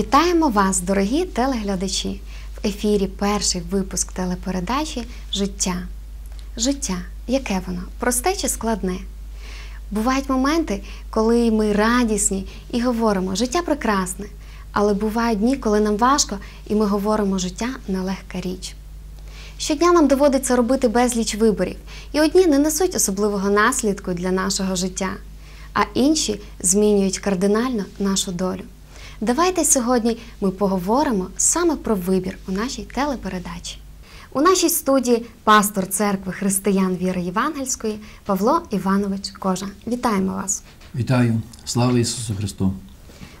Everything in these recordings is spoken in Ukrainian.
Вітаємо вас, дорогі телеглядачі! В ефірі перший випуск телепередачі Життя. Життя, яке воно? Просте чи складне? Бувають моменти, коли ми радісні і говоримо життя прекрасне, але бувають дні, коли нам важко, і ми говоримо життя нелегка річ. Щодня нам доводиться робити безліч виборів, і одні не несуть особливого наслідку для нашого життя, а інші змінюють кардинально нашу долю. Давайте сьогодні ми поговоримо саме про вибір у нашій телепередачі. У нашій студії пастор церкви християн віри Євангельської Павло Іванович Кожа. Вітаємо вас! Вітаю! Слава Ісусу Христу!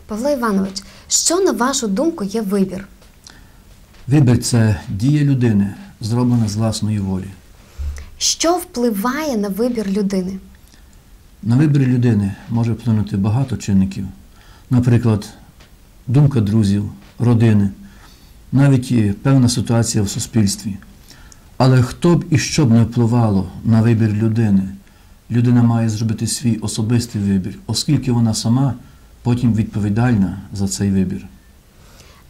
Павло Іванович, що на вашу думку є вибір? Вибір це дія людини, зроблена з власної волі. Що впливає на вибір людини? На вибір людини може вплинути багато чинників. Наприклад, думка друзів, родини, навіть і певна ситуація в суспільстві. Але хто б і що б не впливало на вибір людини, людина має зробити свій особистий вибір, оскільки вона сама потім відповідальна за цей вибір.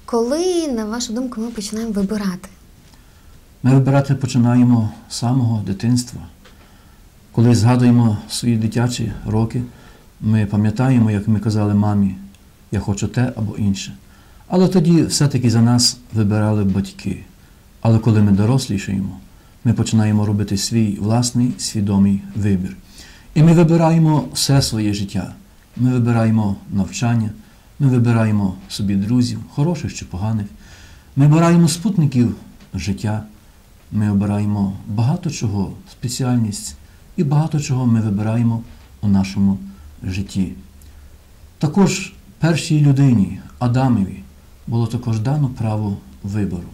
Коли, на вашу думку, ми починаємо вибирати? Ми вибирати починаємо з самого дитинства. Коли згадуємо свої дитячі роки, ми пам'ятаємо, як ми казали мамі, я хочу те або інше. Але тоді все-таки за нас вибирали батьки. Але коли ми дорослішаємо, ми починаємо робити свій власний свідомий вибір. І ми вибираємо все своє життя. Ми вибираємо навчання, ми вибираємо собі друзів, хороших чи поганих. Ми обираємо спутників життя, ми обираємо багато чого, спеціальність і багато чого ми вибираємо у нашому житті. Також першій людині, Адамові, було також дано право вибору.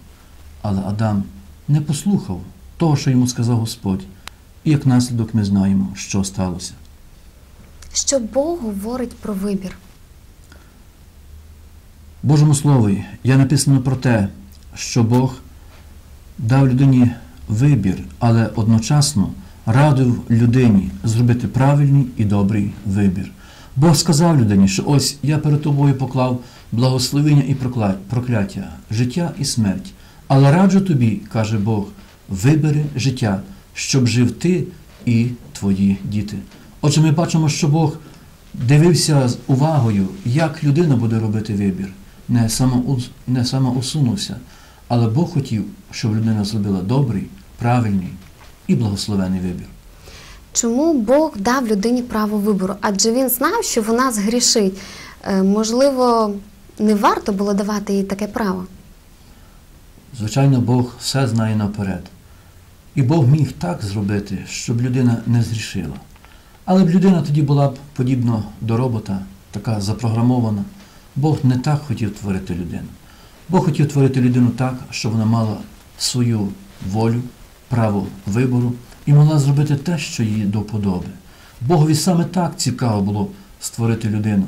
Але Адам не послухав того, що йому сказав Господь. І як наслідок ми знаємо, що сталося. Що Бог говорить про вибір? В Божому Слові є написано про те, що Бог дав людині вибір, але одночасно радив людині зробити правильний і добрий вибір. Бог сказав людині, що ось я перед тобою поклав благословення і прокляття, життя і смерть. Але раджу тобі, каже Бог, вибери життя, щоб жив ти і твої діти. Отже, ми бачимо, що Бог дивився з увагою, як людина буде робити вибір, не самоус... не самоусунувся, але Бог хотів, щоб людина зробила добрий, правильний і благословений вибір. Чому Бог дав людині право вибору? Адже він знав, що вона згрішить. Е, Можливо, не варто було давати їй таке право. Звичайно, Бог все знає наперед. І Бог міг так зробити, щоб людина не згрішила. Але б людина тоді була б подібно до робота, така запрограмована. Бог не так хотів творити людину. Бог хотів творити людину так, щоб вона мала свою волю, право вибору і могла зробити те, що їй до вподоби. Богові саме так цікаво було створити людину.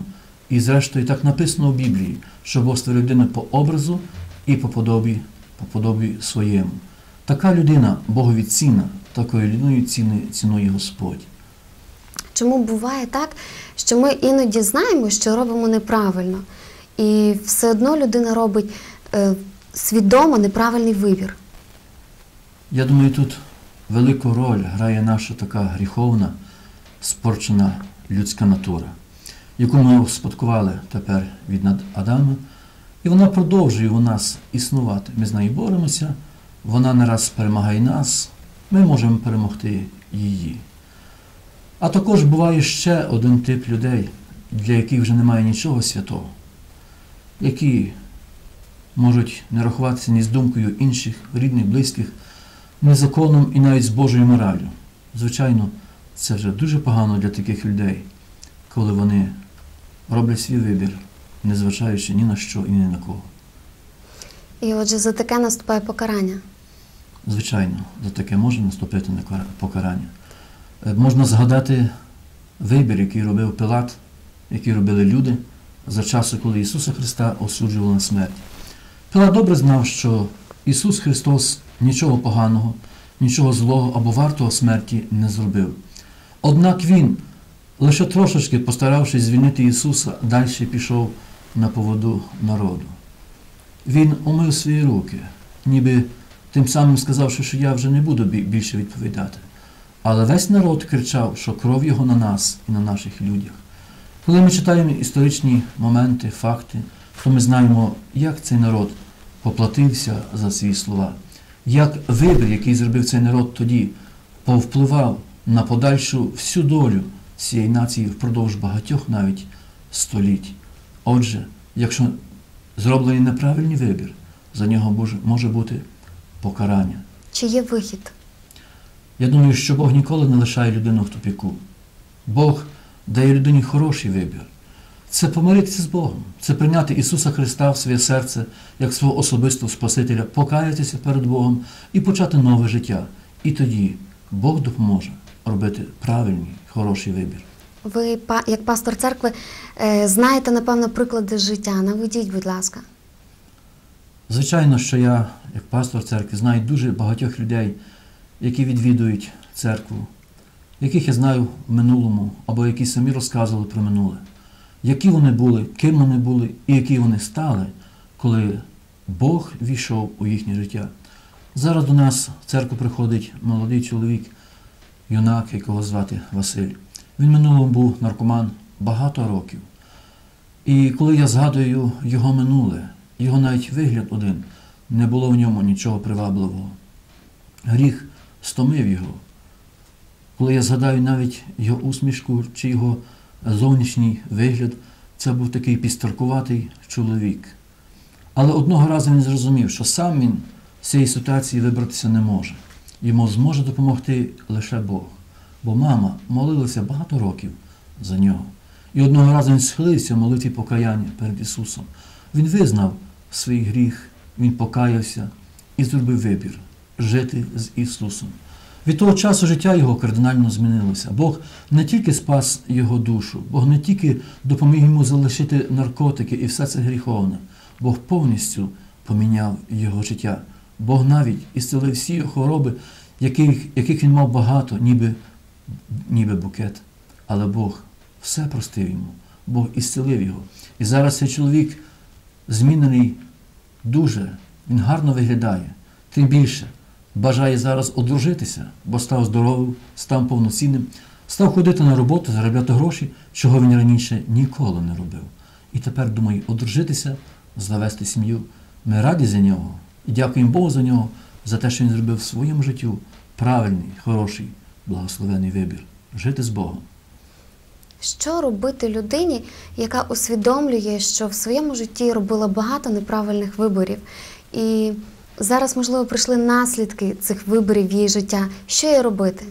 І зрештою так написано в Біблії, що Бог створив людину по образу і по подобі, по подобі своєму. Така людина Богові цінна, такою людиною ціни, цінує Господь. Чому буває так, що ми іноді знаємо, що робимо неправильно, і все одно людина робить е, свідомо неправильний вибір? Я думаю, тут велику роль грає наша така гріховна, спорчена людська натура, яку ми успадкували тепер від Адама, і вона продовжує у нас існувати. Ми з нею боремося, вона не раз перемагає нас, ми можемо перемогти її. А також буває ще один тип людей, для яких вже немає нічого святого, які можуть не рахуватися ні з думкою інших, рідних, близьких, з законом і навіть з Божою мораллю. Звичайно, це вже дуже погано для таких людей, коли вони роблять свій вибір, незважаючи ні на що і ні на кого. І отже, за таке наступає покарання. Звичайно, за таке може наступити на покарання. Можна згадати вибір, який робив Пилат, який робили люди за часу, коли Ісуса Христа осуджували на смерть. Пилат добре знав, що Ісус Христос нічого поганого, нічого злого або вартого смерті не зробив. Однак Він, лише трошечки постаравшись звільнити Ісуса, далі пішов на поводу народу. Він умив свої руки, ніби тим самим сказавши, що я вже не буду більше відповідати. Але весь народ кричав, що кров його на нас і на наших людях. Коли ми читаємо історичні моменти, факти, то ми знаємо, як цей народ поплатився за свої слова, як вибір, який зробив цей народ тоді, повпливав на подальшу всю долю цієї нації впродовж багатьох навіть століть. Отже, якщо зроблений неправильний вибір, за нього може- бути покарання. Чи є вихід? Я думаю, що Бог ніколи не лишає людину в тупіку. Бог дає людині хороший вибір. Це помиритися з Богом, це прийняти Ісуса Христа в своє серце як свого особистого Спасителя, покаятися перед Богом і почати нове життя. І тоді Бог допоможе робити правильний, хороший вибір. Ви, як пастор церкви, е, знаєте, напевно, приклади життя. Наведіть, будь ласка. Звичайно, що я, як пастор церкви, знаю дуже багатьох людей, які відвідують церкву, яких я знаю в минулому, або які самі розказували про минуле, які вони були, ким вони були і які вони стали, коли Бог війшов у їхнє життя. Зараз до нас в церкву приходить молодий чоловік, юнак, якого звати Василь. Він минулому був наркоман багато років. І коли я згадую його минуле, його навіть вигляд один, не було в ньому нічого привабливого. Гріх стомив його. Коли я згадаю навіть його усмішку чи його зовнішній вигляд, це був такий пістаркуватий чоловік. Але одного разу він зрозумів, що сам він з цієї ситуації вибратися не може. Йому зможе допомогти лише Бог. Бо мама молилася багато років за нього. І одного разу він схилився молитві покаяння перед Ісусом. Він визнав свій гріх, він покаявся і зробив вибір жити з Ісусом. Від того часу життя його кардинально змінилося. Бог не тільки спас його душу, Бог не тільки допоміг йому залишити наркотики і все це гріховне, Бог повністю поміняв його життя. Бог навіть ісцелив всі хвороби, яких, яких він мав багато, ніби, ніби букет. Але Бог все простив йому, Бог ісцелив його. І зараз цей чоловік змінений дуже, він гарно виглядає. Тим більше бажає зараз одружитися, бо став здоровим, став повноцінним, став ходити на роботу, заробляти гроші, чого він раніше ніколи не робив. І тепер думає одружитися, завести сім'ю. Ми раді за нього і дякуємо Богу за нього, за те, що він зробив в своєму життю правильний, хороший, благословений вибір жити з Богом. Що робити людині, яка усвідомлює, що в своєму житті робила багато неправильних виборів, і зараз, можливо, прийшли наслідки цих виборів її життя. Що їй робити?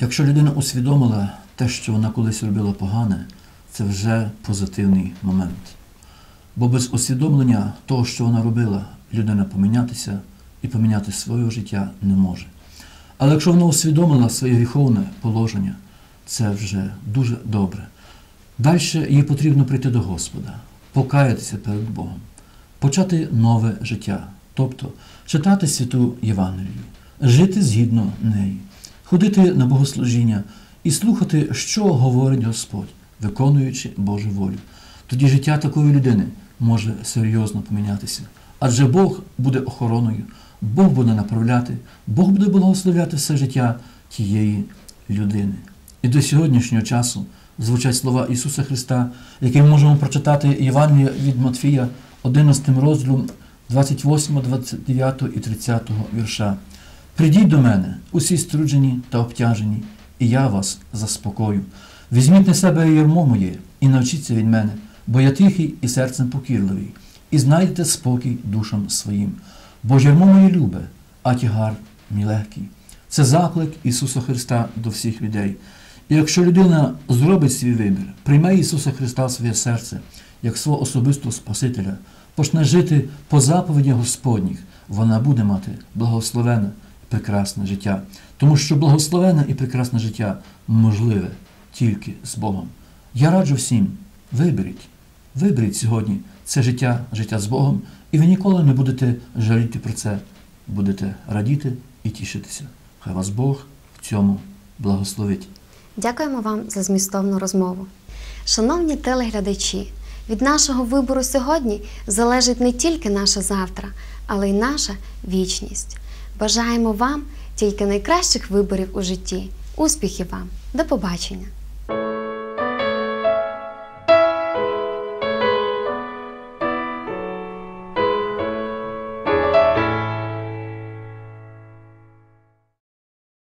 Якщо людина усвідомила те, що вона колись робила погане, це вже позитивний момент. Бо без усвідомлення того, що вона робила, людина помінятися і поміняти своє життя не може. Але якщо вона усвідомила своє гріховне положення, це вже дуже добре. Далі їй потрібно прийти до Господа, покаятися перед Богом, почати нове життя, тобто читати святу Євангелію, жити згідно неї, ходити на богослужіння і слухати, що говорить Господь, виконуючи Божу волю. Тоді життя такої людини може серйозно помінятися. Адже Бог буде охороною, Бог буде направляти, Бог буде благословляти все життя тієї людини. І до сьогоднішнього часу звучать слова Ісуса Христа, які ми можемо прочитати Євангелія від Матфія, 11 розділом 28, 29 і 30 вірша. Придіть до мене, усі струджені та обтяжені, і я вас заспокою. Візьміть на себе ярмо моє і навчіться від мене, бо я тихий і серцем покірливий, і знайдете спокій душам своїм. Бо ярмо моє любе, а тягар мій легкий. Це заклик Ісуса Христа до всіх людей. І якщо людина зробить свій вибір, прийме Ісуса Христа в своє серце як свого особистого Спасителя, почне жити по заповіді Господніх, вона буде мати благословене і прекрасне життя. Тому що благословене і прекрасне життя можливе тільки з Богом. Я раджу всім, виберіть, виберіть сьогодні це життя, життя з Богом, і ви ніколи не будете жаліти про це, будете радіти і тішитися. Хай вас Бог в цьому благословить. Дякуємо вам за змістовну розмову. Шановні телеглядачі, Від нашого вибору сьогодні залежить не тільки наше завтра, але й наша вічність. Бажаємо вам тільки найкращих виборів у житті. Успіхів вам! До побачення!